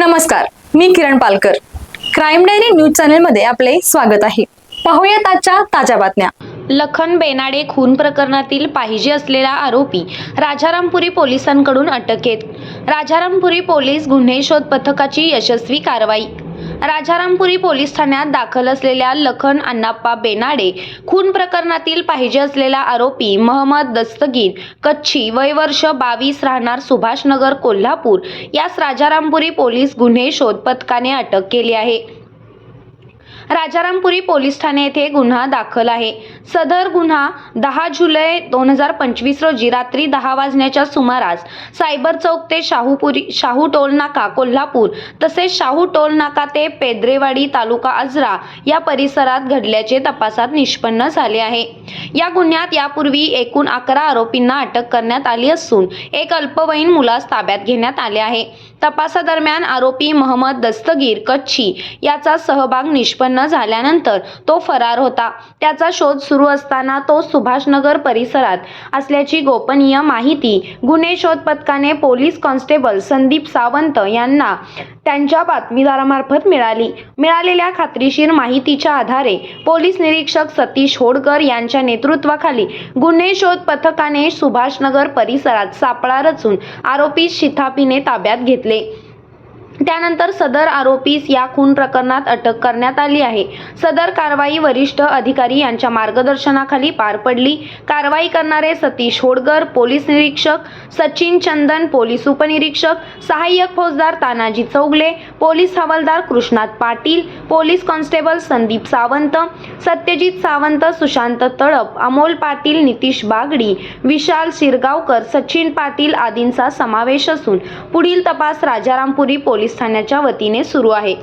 नमस्कार मी Kiran Palkar. Crime diary news चॅनलमध्ये आपले स्वागत आहे. पाहूयात आजच्या ताज्या बातम्या. लखन बेनाडे खून प्रकरणातील पाहिजे असलेला आरोपी राजारामपुरी पोलिसांकडून अटकेत. राजारामपुरी पोलीस गुन्हे शोध पथकाची यशस्वी कारवाई. राजारामपुरी पोलीस ठाण्यात दाखल असलेल्या लखन अण्णाप्पा बेनाडे खून प्रकरणातील पाहिजे असलेला आरोपी महम्मद दस्तगीर कच्छी वय वर्ष बावीस राहणार सुभाषनगर कोल्हापूर यास राजारामपुरी पोलीस गुन्हे शोध पथकाने अटक केली आहे. राजारामपुरी पोलीस ठाणे येथे गुन्हा दाखल आहे. सदर गुन्हा दहा जुलै दोन हजार पंचवीस रोजी रात्री दहा वाजण्याच्या सुमारास सायबर चौक ते शाहूपुरी शाहू टोल नाका कोल्हापूर तसेच शाहू टोल नाका ते पेद्रेवाडी तालुका आजरा या परिसरात घडल्याचे तपासात निष्पन्न झाले आहे. या गुन्ह्यात यापूर्वी एकूण अकरा आरोपींना अटक करण्यात आली असून एक अल्पवयीन मुलास ताब्यात घेण्यात आले आहे. तपासादरम्यान आरोपी महम्मद दस्तगीर कच्छी याचा सहभाग निष्पन्न झाल्यानंतर तो फरार होता. त्याचा शोध सुरू असताना तो सुभाषनगर परिसरात असल्याची गोपनीय माहिती गुन्हे शोध पथकाने पोलीस कॉन्स्टेबल संदीप सावंत यांना त्यांच्या बातमीदारामार्फत मिळाली. मिळालेल्या खात्रीशीर माहितीच्या आधारे पोलीस निरीक्षक सतीश होडकर यांच्या नेतृत्वाखाली गुन्हे शोध पथकाने सुभाषनगर परिसरात सापळा रचून आरोपी शिथापीने ताब्यात घेतले. त्यानंतर सदर आरोपीस या खून प्रकरणात अटक करण्यात आली आहे. सदर कारवाई वरिष्ठ अधिकारी यांच्या मार्गदर्शनाखाली पार पडली. कारवाई करणारे सतीश होडकर पोलीस निरीक्षक सचिन चंदन पोलीस उपनिरीक्षक सहाय्यक फौजदार तानाजी चौगले पोलीस हवालदार कृष्णात पाटील पोलीस कॉन्स्टेबल संदीप सावंत सत्यजित सावंत सुशांत तळप अमोल पाटील नितीश बागडी विशाल शिरगावकर सचिन पाटील आदींचा समावेश असून पुढील तपास राजारामपुरी पोलीस ठाण्याच्या वतीने सुरू आहे.